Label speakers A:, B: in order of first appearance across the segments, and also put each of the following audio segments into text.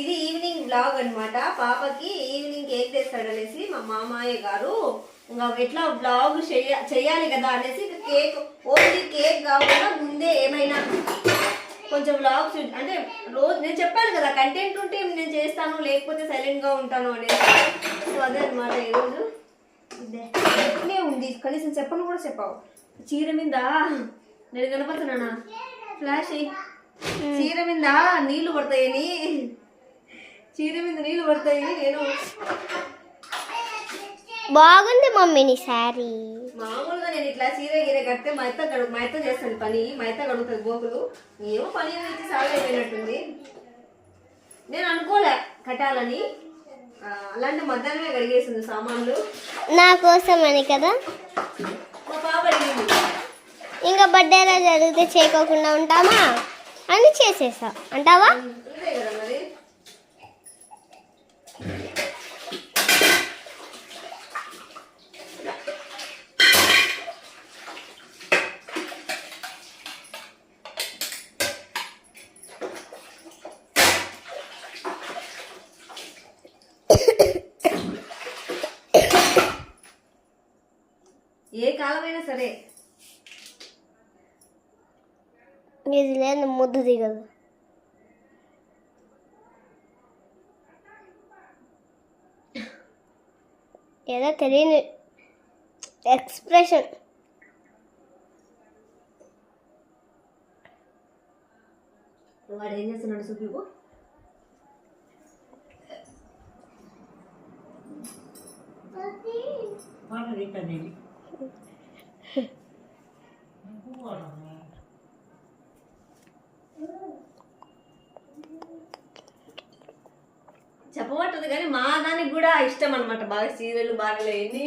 A: ఇది evening blog అన్నమాట. పాపకి ఈవినింగ్ కేక్ తెస్తాడనేసి మా మామయ్య గారు ఇంకా ఎట్లా బ్లాగ్ చెయ్య చెయ్యాలి కదా అనేసి కేక్ ఓన్లీ కేక్ కాకుండా ముందే ఏమైనా కొంచెం బ్లాగ్స్ అంటే రోజు నేను చెప్పాను కదా కంటెంట్ ఉంటే నేను చేస్తాను లేకపోతే సైలెంట్గా ఉంటాను అనేసి. సో అదే అనమాట ఈరోజు ఇదే. ఇట్లే ఉంది. కనీసం చెప్పను కూడా చెప్పావు. చీర మీద నేను కనపడుతున్నానా? ఫ్లాష్ చీర మీద నీళ్ళు పడతాయని. చీర మీద నీళ్ళు పడతాయి. నేను
B: బాగుంది మమ్మీ నీ శారీ.
A: మామూలుగా నేను ఇట్లా చీర గీర కడితే మా అత్త కడు మా చేస్తాను పని. మా కడుగుతుంది బోకులు. ఏమో పని అయితే సాగు అయిపోయినట్టుంది. నేను అనుకోలే కట్టాలని. అలాంటి మధ్యాహ్నమే కడిగేసింది సామాన్లు.
B: నా కోసం అని కదా?
A: మా పాప అడిగింది.
B: ఇంకా బర్త్డేలో జరిగితే చేయకోకుండా ఉంటామా? అని చేసేసా. అంటావా?
A: అంతే కదా. మరి ఏ కాలమైనా సరే.
B: ఇది లేదు ముద్దు దిగదు. ఏదో తెలియని ఎక్స్ప్రెషన్.
A: వాడు ఏం చేస్తున్నాడు చూపిపు చెప్పబట్టదు కానీ మా దానికి కూడా ఇష్టం అనమాట బాగా సీరియల్ బాగా లేని.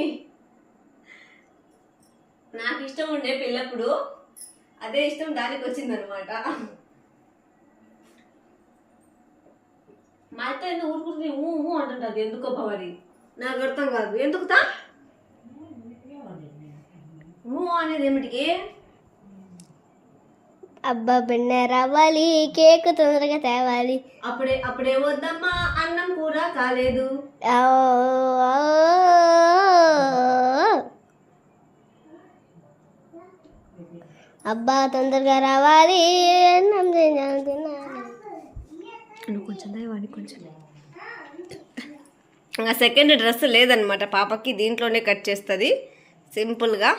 A: నాకు ఇష్టం ఉండే పిల్లప్పుడు అదే ఇష్టం దానికి వచ్చింది అనమాట మా అత్త ఎందుకు ఊరుకుంటుంది ఊ ఊ అంటుంటది ఎందుకో భవరి నాకు అర్థం కాదు. ఎందుకుతా? ఊ అనేది ఏమిటికి?
B: అబ్బా బిన్న రావాలి కేక్ తొందరగా తేవాలి.
A: అప్పుడే అప్పుడే వద్దమ్మా అన్నం కూర కాలేదు.
B: అబ్బా తొందరగా రావాలి అన్నం తినాలి, తినాలి.
A: నువ్వు కొంచెం దయవాడి కొంచెం. ఇంకా సెకండ్ డ్రెస్ లేదనమాట పాపకి దీంట్లోనే కట్ చేస్తుంది. సింపుల్గా.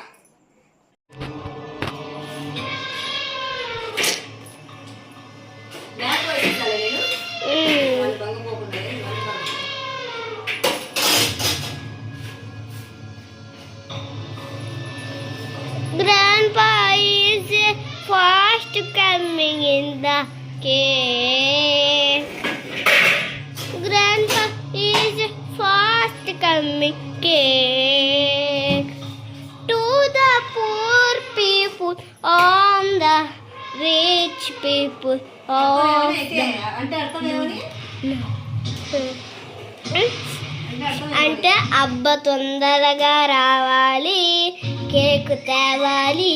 B: Coming in the cake. Grandpa is fast coming cake. To the poor people on the rich people of the
A: అంటే
B: అబ్బ తొందరగా రావాలి కేక్ తేవాలి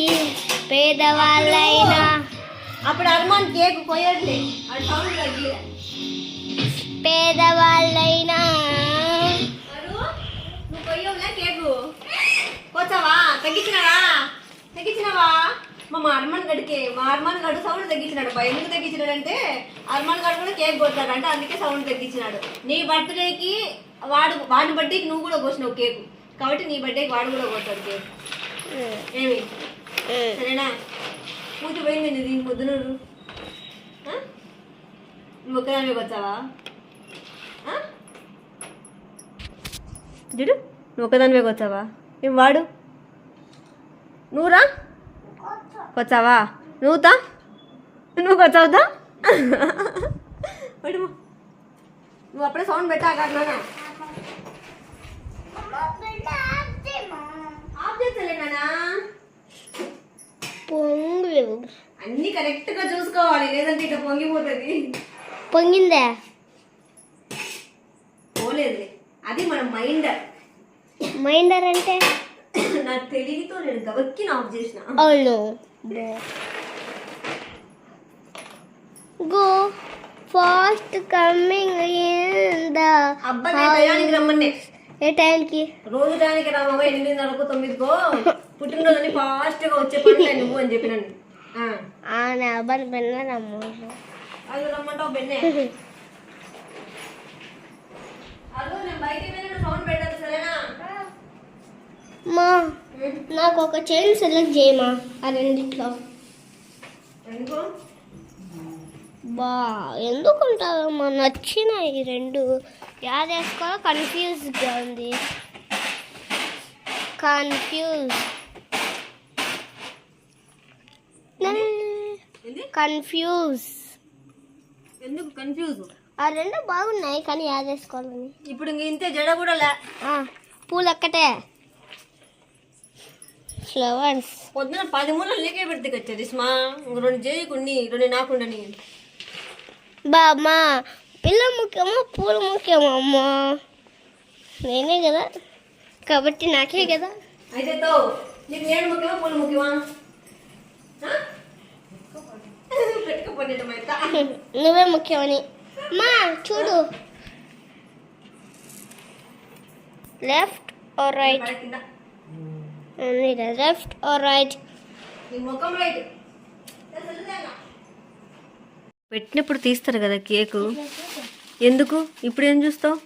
B: పేదవాళ్ళైనా
A: అప్పుడు అర్మాన్ కేక్ పోయట్లే.
B: పేదవాళ్ళైనా.
A: నువ్వు పోయవులే కేకు? పోతావా? తగ్గించినావా? తగ్గించినావా? మా మా అర్మాన్ గడికి మా అర్మాన్ గడు సౌండ్ తగ్గించినాడు బా. ఎందుకు తగ్గించినాడు అంటే అర్మాన్ గడు కూడా కేక్ కొడతాడు అంటే అందుకే సౌండ్ తగ్గించినాడు. నీ బర్త్డేకి వాడు వాడి బర్త్డేకి నువ్వు కూడా కోసినావు కేకు. కాబట్టి నీ బర్త్డేకి వాడు కూడా కొడతాడు కేక్. ఏమి? సరేనా? మూతి పోయింది నీది ముద్దునూరు ఆ? నువ్వు ఒక్కదానివే వచ్చావా? చూడు నువ్వు ఒకదానివే వచ్చావా ఏం వాడు నువ్వురా వచ్చావా నువ్వుతా నువ్వు వచ్చావుతా పడు నువ్వు అప్పుడే సౌండ్ పెట్టా కాదు ఆఫ్ చేస్తలే నానా
B: పొంగులు
A: అన్ని కరెక్ట్గా చూసుకోవాలి లేదంటే ఇట్లా పొంగిపోతుంది.
B: పొంగిందా?
A: పోలేదులే. అది మన మైండ్
B: మైండర్ అంటే?
A: నా తెలివితో నేను గబక్కి ఆఫ్ చేసిన.
B: అవును. Go fast coming in the
A: అబ్బా నేను రమ్మన్నే
B: ఏ టైంకి
A: రోజు టయానికి రామమ్మ ఎనిమిదిన్నరకు తొమ్మిదికో పుట్టినరోజుని ఫాస్ట్గా వచ్చే పనులే నువ్వు అని చెప్పినాను ఆ,
B: అబ్బాయి పెళ్ళనమ్మ
A: అల్లు రమ్మంటావు బెన్నే? అల్లు నేను బయటికి వెళ్ళిన సౌండ్ పెట్టదు సరేనా?
B: మా నాకు ఒక చైన్ సెలెక్ట్ చేయమా? ఆ రెండిట్లో.
A: ఎందుకు?
B: బా ఎందుకుంటారమ్మా నచ్చినాయి ఈ రెండు. యాद వేసుకోవాలో? కన్ఫ్యూజ్గా ఉంది. కన్ఫ్యూజ్ కన్ఫ్యూజ్
A: ఎందుకు? కన్ఫ్యూజ్
B: ఆ రెండు బాగున్నాయి కానీ యాद వేసుకోవాలని.
A: ఇప్పుడు ఇంతే జడ కూడా లే.
B: పూలు ఒక్కటే. ఫ్లవర్స్
A: పొద్దున పది మూలలు నీకే పెడితే వచ్చేది స్మా. రెండు చేయకుండి రెండు నాకుండని.
B: బా అమ్మా పిల్ల ముఖ్యమా పూలు ముఖ్యమా అమ్మా? నేనే కదా. కాబట్టి నాకే కదా.
A: అయితే తో నీకు నేను ముఖ్యమా పూలు ముఖ్యమా? ఆ? పెట్టుకోపోయిన మైత.
B: నువ్వే ముఖ్యమని. మా చూడు. Left or right? Left or right?
A: ముఖం రైట్. పెట్టినప్పుడు తీస్తారు కదా కేకు. ఎందుకు? ఇప్పుడు ఏం చూస్తావు?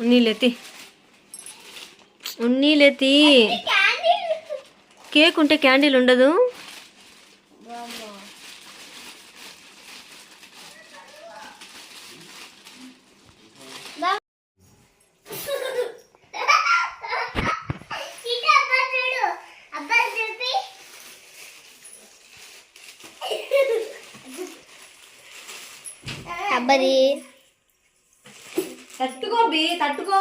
A: ఉన్నీలెత్తి ఉన్నీలెత్తి కేక్ ఉంటే క్యాండిల్ ఉండదు. తట్టుకో.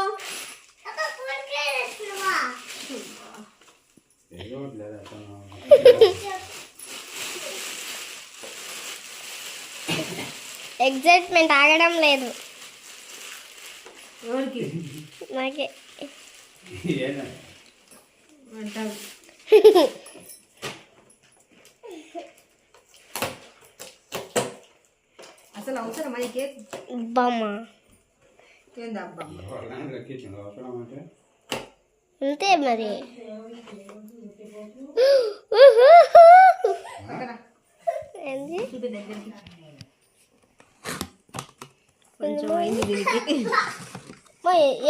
B: ఎగ్జైట్మెంట్ ఆగడం లేదు. నాకే
A: అసలు అవసరమా ఈ కేక్?
B: బొమ్మ. అంతే మరి.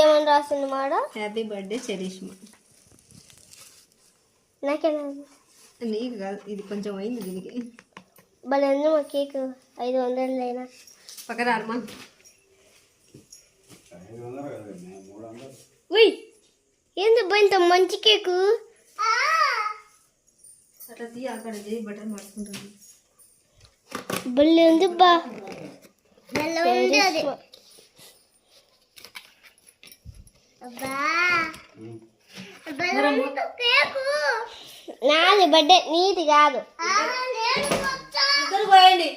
B: ఏమని రాసింది మాడ?
A: హ్యాపీ బర్త్డే చరిష్మా
B: నాకేనా?
A: నీకు కాదు ఇది కొంచెం అయింది దీనికి.
B: భలే మా కేక్. ఐదు వందలు అయినా.
A: పక్కన అర్మాన్
B: ఉయ్ ఏంది అబ్బా ఇంత మంచి కేకు?
A: అట్లా తీ అక్కడ చేయి బటర్
B: నాది బర్త్డే నీది కాదు.
A: ఇద్దరు పోయండి.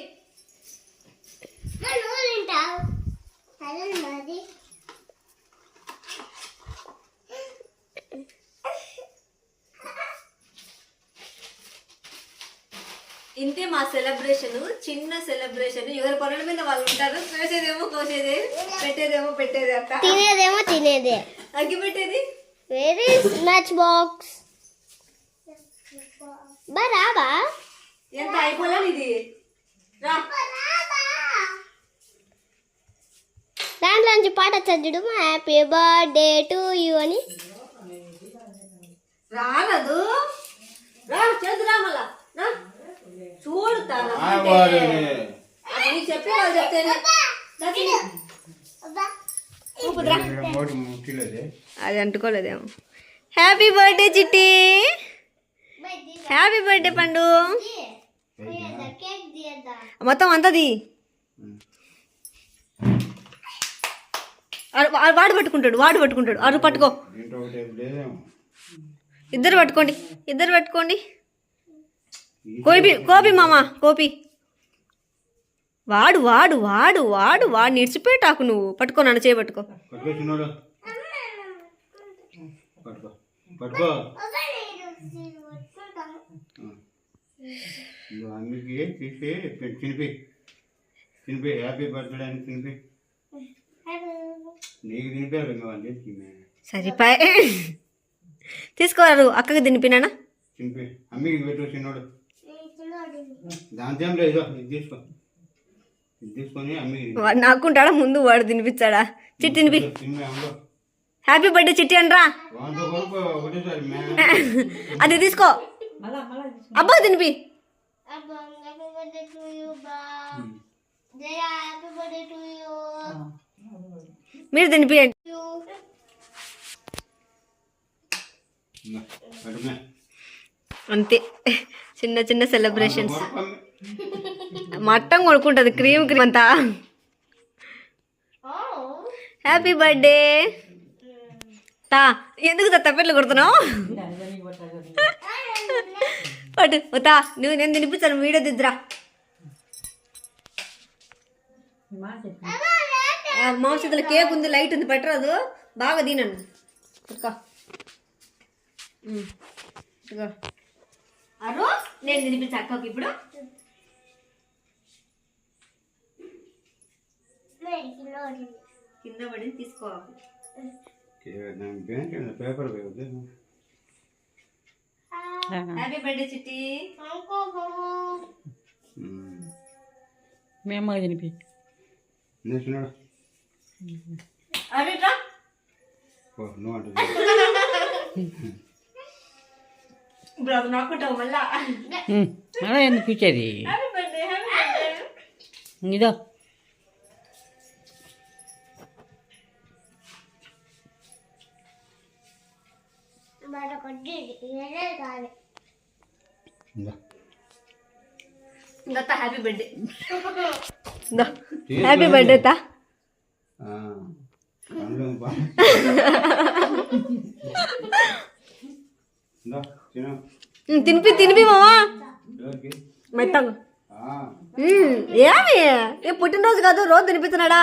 A: ఇంతే మా సెలబ్రేషన్ చిన్న సెలబ్రేషన్ ఎవరి పనుల మీద వాళ్ళు ఉంటారు కోసేదేమో కోసేదే పెట్టేదేమో పెట్టేది అట్ట
B: తినేదేమో తినేదే.
A: అగ్గి పెట్టేది?
B: Very match box. బా రాబా
A: ఎంత అయిపోలే ఇది? రా.
B: దాంట్లో నుంచి పాట చదువుడు హ్యాపీ బర్త్డే టు యూ అని.
A: రానదు రా చేదు రా మళ్ళా. రా. చూడు చెప్తేనే. అది అంటుకోలేదేమో. హ్యాపీ బర్త్డే చిట్టి. హ్యాపీ బర్త్డే పండు. మొత్తం అంతది. వాడు పట్టుకుంటాడు వాడు పట్టుకుంటాడు. అరు పట్టుకో. ఇద్దరు పట్టుకోండి ఇద్దరు పట్టుకోండి. కోపి కోపి మామ కోపి వాడు వాడు వాడు వాడు వాడు నిడిచిపెట్టాకు నువ్వు. పట్టుకో నన్ను చేయి పట్టుకో.
C: తినిపి. హ్యాపీ బర్త్డే అని తినిపి. నీకు తినిపారు
A: సరిపోయి. తీసుకోరారు అక్కకి తినిపినానా
C: తినిపి. అమ్మకి పెట్టు చిన్నోడు. దాంతో ఏం లేదు ఇది తీసుకో. ఇది తీసుకొని అమ్మకి తినిపి.
A: వాడు నాకుంటాడా? ముందు వాడు తినిపించాడా చిట్టి తినిపి.
C: తినిపి
A: హ్యాపీ బర్త్డే చిట్టి అనరా. అది తీసుకో. అబ్బా తినిపి.
B: హ్యాపీ బర్త్డే టు యూ బా. Jaya happy birthday to you
A: మీరు తినిపియండి
C: అడుమే
A: అంతే. చిన్న చిన్న సెలబ్రేషన్స్ మట్టం కొనుక్కుంటది క్రీమ్ క్రీమ్ అంతా హ్యాపీ బర్త్డే తా ఎందుకు తా తప్పెట్లు కొడుతున్నావు పట్టు ఓ తా నువ్వు నేను తినిపించాను వీడియో దిద్దురా మాంసతల కేక్ ఉంది లైట్ ఉంది పెట్టరాదు బాగా తినండి పట్టుకో ఉమ్. ఇదిగో. అరు నేను తినిపించా. అక్కకి ఇప్పుడు? కింద పడింది. తీసుకోవాలి
C: పేపర్
A: హ్యాపీ బర్త్డే చిట్టి.
D: మేము తినిపి.
C: నేర్చున్నాడు
A: అరేట్రా
C: ఓ నువ్వు అంటే
A: ఇప్పుడు అది నాకుంటావు మళ్ళా
D: అలా ఎందుకు
A: హ్యాపీ బర్త్డే హ్యాపీ బర్త్డే
D: ఇదో
B: మరొకటి ఇదే కాదు
C: ఇందా.
A: ఇంత హ్యాపీ బర్త్డే హ్యాపీ బర్త్డే తా తినిపి తినిపి
C: ఎవరికి?
A: మెత్తగా. ఏమి? ఏ పుట్టినరోజు కాదు రోజు తినిపిస్తున్నాడా.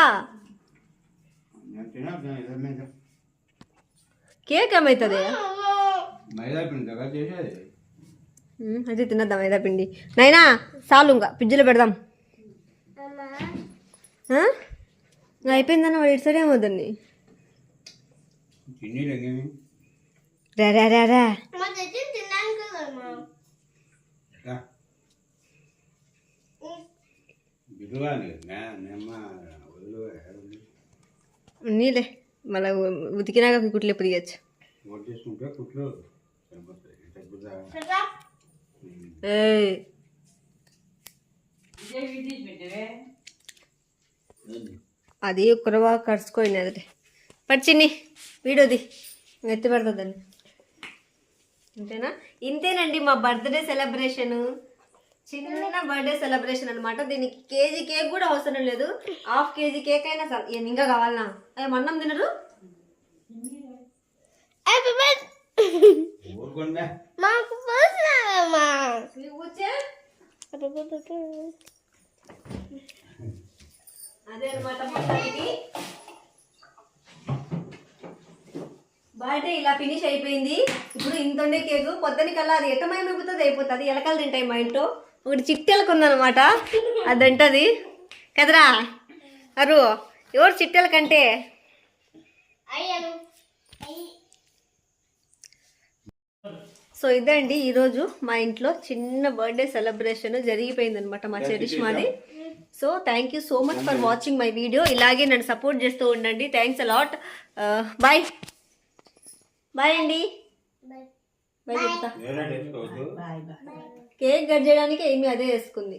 A: కేక్ ఏమవుతుంది అయితే తినద్దాం మైదా పిండి? నైనా చాలు ఇంకా ఫ్రిడ్జ్లో పెడదాం. అయిపోయిందన్న వాడు ఇటు సైడ్ ఏమవుతుంది రా రా రా రా. నీలే మళ్ళీ ఉతికినాక కుట్లు ఎప్పుడు
C: ఏంది?
A: అది కురవా కరుచుకోయినది పచ్చిని వీడియోది ఎత్తి పెడుతుందండి అంతేనా ఇంతేనండి మా బర్త్డే సెలబ్రేషన్. చిన్న బర్త్డే సెలబ్రేషన్ అన్నమాట. దీనికి కేజీ కేక్ కూడా అవసరం లేదు. హాఫ్ కేజీ కేక్ అయినా ఏం ఇంకా కావాలనా? ఏం అన్నం తినరు?
B: మాకు
A: అదే అనమాట మొత్తానికి బర్త్డే ఇలా ఫినిష్ అయిపోయింది. ఇప్పుడు ఇంత ఉండే కేకు పొద్దునకల్లా అది ఎట్టమయమైపోతుంది అయిపోతుంది ఎలకలు తింటాయి మా ఇంట్లో. ఒకటి చిట్టెలకు ఉందన్నమాట. అదంటది కదరా? అరు ఎవరు చిట్టెల కంటే సో ఇదండి ఈరోజు మా ఇంట్లో చిన్న బర్త్డే సెలబ్రేషన్ జరిగిపోయింది అనమాట మా చెరిష్ మాది. So thank you so much for watching my video ఇలాగే నన్ను సపోర్ట్ చేస్తూ ఉండండి. Thanks a lot bye bye అండి. బాయ్ చెప్తా కేక్ కట్ చేయడానికి ఏమి అదే వేసుకుంది.